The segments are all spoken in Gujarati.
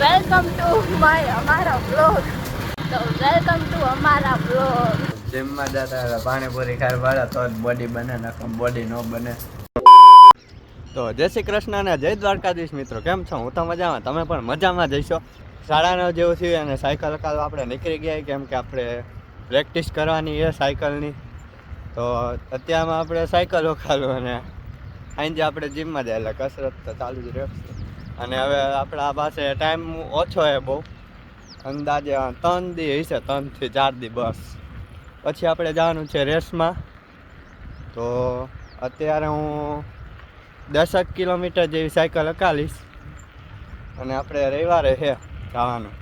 વેલકમ ટુ માય અમારા બ્લોગ તો વેલકમ ટુ અમારા બ્લોગ જીમમાં જતા હતા, પાણીપુરી ખાઈ વાળા તો જ બોડી બને નકમ બોડી ન બને. તો જય શ્રી કૃષ્ણ અને જય દ્વારકાધીશ મિત્રો, કેમ છો? હું તો મજામાં. તમે પણ મજામાં જઈશો સાડા નવ જેવું થયું અને સાયકલ કાલ આપણે નીકળી ગયા, કેમ કે આપણે પ્રેક્ટિસ કરવાની છે સાયકલની તો અત્યારમાં આપણે સાયકલ ખાલું અને સાંજે આપણે જીમમાં જાય એટલે કસરત તો ચાલુ જ રહેશે. અને હવે આપણા પાસે ટાઈમ ઓછો છે બહુ. અંદાજે ત્રણ દી હશે ત્રણથી ચાર દી બસ. પછી આપણે જવાનું છે રેસમાં. તો અત્યારે હું દસક કિલોમીટર જેવી સાયકલ હકાલીશ અને આપણે રવિવારે છે જવાનું.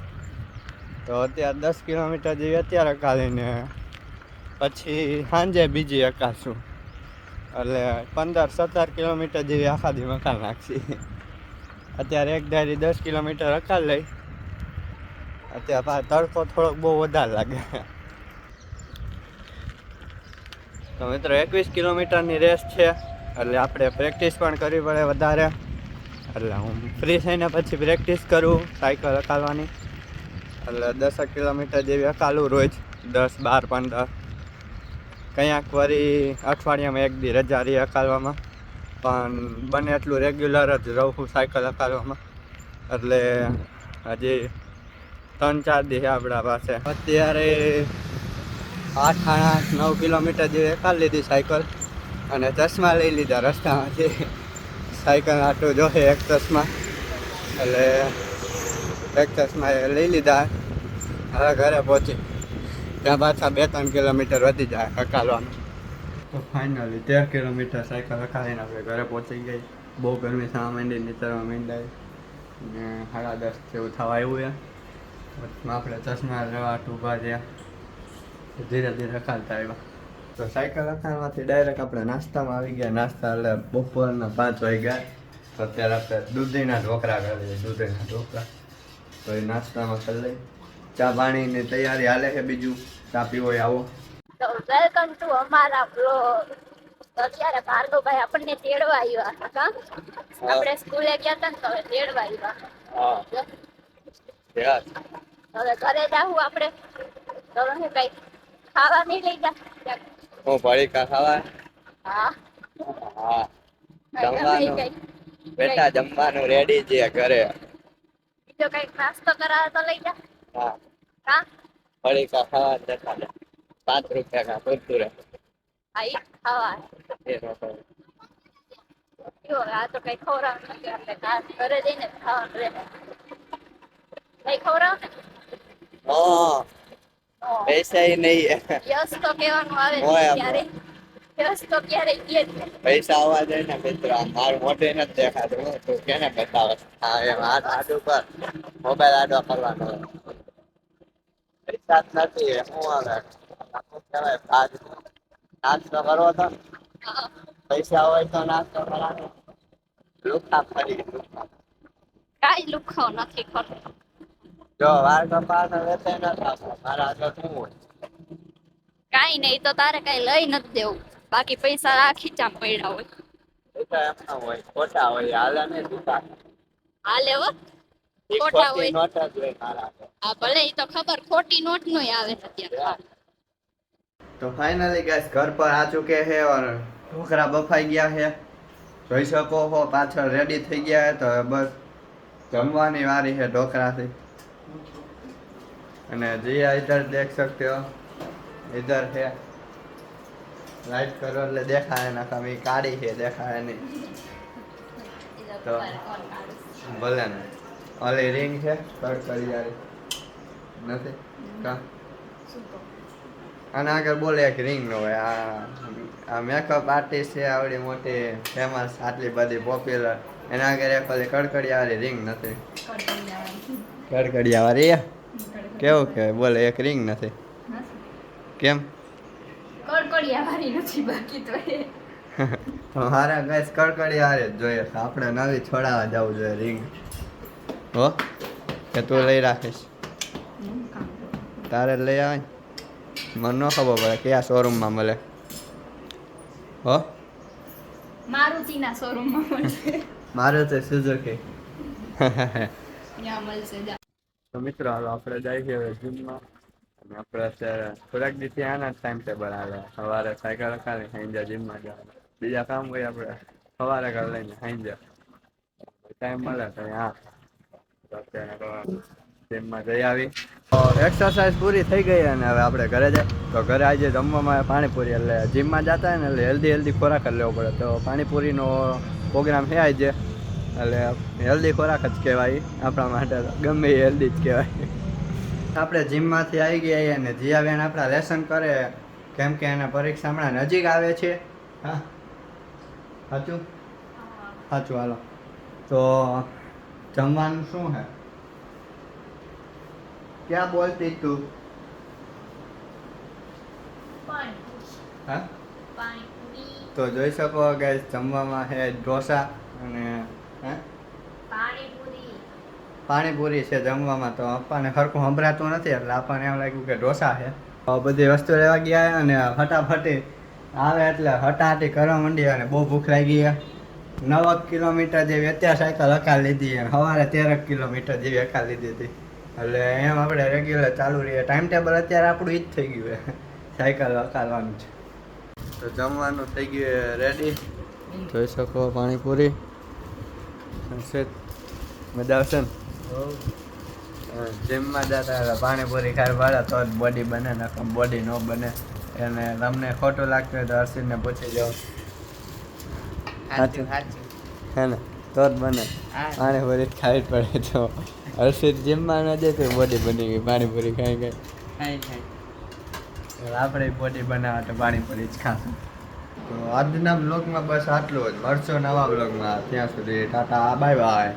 તો અત્યારે દસ કિલોમીટર જેવી અત્યારે હકાલીને પછી સાંજે બીજી હકાશું એટલે પંદર, સત્તર કિલોમીટર જેવી આખા દી મકાન નાખશી અત્યારે એક ધારી દસ કિલોમીટર અકાલ લઈ. અત્યારે તડકો થોડોક બહુ વધારે લાગે. તો મિત્રો, એકવીસ કિલોમીટરની રેસ છે. એટલે આપણે પ્રેક્ટિસ પણ કરવી પડે વધારે. એટલે હું ફ્રી થઈને પછી પ્રેક્ટિસ કરું, સાયકલ હકાલવાની એટલે દસક કિલોમીટર જેવી હકાલું રોજ, દસ, બાર, પંદર. કંઈક વળી અઠવાડિયામાં એક દી રજા રહી હકાલવામાં પણ બને એટલું રેગ્યુલર જ રહું છું સાયકલ હકાલવામાં એટલે હજી ત્રણ ચાર દી આપણા પાસે. અત્યારે આઠ આઠ નવ કિલોમીટર જેવી એકાદ લીધી સાયકલ અને ચશ્મા લઈ લીધા રસ્તામાંથી. સાયકલ આટલું જોશે એક ચશ્મા. એટલે એક ચશ્મા લઈ લીધા. હવે ઘરે પહોંચી. ત્યાં પાછા બે ત્રણ કિલોમીટર વધી જાય હકાલવાનું તો ફાઇનલી તેર કિલોમીટર સાયકલ રખાવીને આપણે ઘરે પહોંચી ગઈ બહુ ગરમી થવા માંડી નીચરવા માંડાય. ને સાડા દસ જેવું થવા આવ્યું એ આપણે ચશ્મા લેવા ઊભા રહ્યા ધીરે ધીરે ખાલતા આવ્યા. તો સાયકલ રખાણમાંથી ડાયરેક્ટ આપણે નાસ્તામાં આવી ગયા. નાસ્તા એટલે બપોરના પાંચ વાગ્યા. તો અત્યારે આપણે દૂધીના ઢોકળા કરીએ દૂધીના ઢોકળા. તો એ નાસ્તામાં કરી લઈ ચા પાણીની તૈયારી હાલે છે બીજું? ચા પીવો આવો. તો વેલકમ ટુ અમારા બ્લોગ તો અત્યારે ભાર્ગવભાઈ આપણને તેડવા આવ્યા હતા આપણે સ્કૂલે ગયા હતા ને તો તેડવા આવ્યા. હવે ઘરે જાવું આપણે. તો હવે કઈ ખાવા નહીં લઈ જા હું કા ખાવા? હા. હા. જમવાનું? બેટા જમવાનું રેડી છે ઘરે. બીજો કંઈક નાસ્તો કરાવે તો લઈ જા. હા. કા ખાવા જતા પાંચ રૂપિયા ના રહે. હા ખાવા. એ જો આ તો કઈ ખવડાવ નથી આપણે આ ઘરે જઈને ખાવાનું રહે. કઈ ખવડાવ ને હા. ઓ, પૈસા નહીં. યસ તો કહેવાનું આવે યસ તો ક્યારે. કે. પૈસા આવવા જોઈએ ને મિત્ર મારું મોઢે દેખાતું. હું તું કેને બતાવે. હા એમ હાથ આડું પર મોબાઈલ આડો કરવાનો પૈસા નથી શું આવે કહેવાય આજ નાસ્તો કરવો તો ને. હા. પૈસા હોય તો નાસ્તો કરવાનો લુખા ફરી લુખા કાંઈ લુખાવ નથી ખરો જો વાર કપાનો વેચે ન થાતો મારા આગળ શું હોય કાંઈ નહીં તો તારે કાંઈ લઈ નથી દેવું બાકી પૈસા આ ખીચામાં પડ્યા હોય પૈસા એમ ના હોય ખોટા હોય હાલે ને દુકાન હાલે હો ઈ ખોટા ખોટી હોય. નોટ જ હોય મારા આગળ. આ ભલે ઈ તો ખબર ખોટી નોટ નો આવે અત્યારે तो फाइनली गैस घर पर आ चुके हैं और ढोकरा बफाई गया है। जी सको हो पाचड़ रेडी थी गया है तो बस जमवानी वारी है ढोकरा से अने जिया इधर देख सकते हो इधर है लाइट करो ले देखा है ना कमी काड़ी है देखा है नहीं तो बोले ना ओली रिंग है कर कर यार नथी का આના આગળ બોલે એક રિંગ નો હોય આ આ મેકઅપ આર્ટિસ્ટ છે આવડી મોટી ફેમસ આટલી બધી પોપ્યુલર એના આગળ એક ઓલી કડકડિયાવાળી રિંગ નથી. કડકડિયાવાળી કેવું કે બોલે એક રિંગ નથી. કેમ? કડકડિયા વાળી નથી બાકી તો એ. મારા ગેસ કડકડિયાવાળી જ જોઈએ. આપણે નવી છોડાવા જવું જોઈએ રિંગ હો? કે તું લઈ રાખીશ? તારે લઈ આવે મને ન ખબર પડે કયા શોરૂમમાં મળે હો મારુતિના શોરૂમમાં મળશે મારુતિ સુઝુકી ત્યાં મળશે તો મિત્રો હાલો આપણે જઈએ હવે જીમમાં અને આપણે અત્યારે થોડાક દિવસથી આના જ ટાઈમ ટેબલ આવે સવારે સાયકલ ખાલી સાંજે જીમમાં જવાનું બીજા કામ હોય આપણે સવારે કરી લઈને સાંજે ટાઈમ મળે તો હા અત્યારે જીમમાં જઈ આવી. એક્સરસાઇઝ પૂરી થઈ ગઈ અને હવે આપણે ઘરે જાય તો ઘરે આજે જમવામાં પાણીપુરી એટલે જીમમાં જતા હોય ને એટલે હેલ્ધી હેલ્ધી ખોરાક જ લેવો પડે. તો પાણીપુરીનો પ્રોગ્રામ છે આજે. એટલે હેલ્ધી ખોરાક જ કહેવાય. આપણા માટે ગમે એ હેલ્ધી જ કહેવાય. આપણે જીમમાંથી આવી ગયા અને જીયાબેન આપણા લેસન કરે. કેમ કે એના પરીક્ષા હમણાં નજીક આવે છે. હા? સાચું? સાચું હાલો. તો જમવાનું શું હે ક્યાં બોલતી તું હા? તો જોઈ શકો કે જમવામાં છે ઢોસા અને, હે? પાણીપુરી છે જમવામાં, તો આપણને સરખું સંભળાતું નથી, એટલે આપણને એમ લાગ્યું કે ઢોસા છે. બધી વસ્તુ લેવા ગયા અને ફટાફટી આવે એટલે હટાહટી કરવા માંડી અને બહુ ભૂખ લાગી નવ કિલોમીટર જેવી અત્યારે સાયકલ હકાલ લીધી સવારે તેરક કિલોમીટર જેવી હકાલ લીધી હતી. એટલે એમ આપણે રેગ્યુલર ચાલુ રહીએ. ટાઈમ ટેબલ અત્યારે આપણું જ થઈ ગયું છે. સાયકલ વકાલવાનું છે. તો જમવાનું થઈ ગયું રેડી જોઈ શકો પાણીપુરી. મજા આવશે ને? જીમમાં જતા હતા. પાણીપુરી ખાઈ ભાડે તો જ બોડી બને ને બોડી ન બને. એને તમને ખોટું લાગતું હોય તો હર્ષિદને પૂછી જાઓ હે ને? તો જ બને પાણી પાણીપુરી જ ખાવી જ પડે તો. હર્ષિત જીમમાં ન જાય તો બોડી બની ગઈ પાણીપુરી ખાઈ ગઈ ખાઈ એટલે આપણે બોડી બનાવવા તો પાણીપુરી જ ખાશું. તો આજના બ્લોગમાં બસ આટલું જ. મળશો નવા બ્લોગમાં ત્યાં સુધી ટાટા બાય બાય.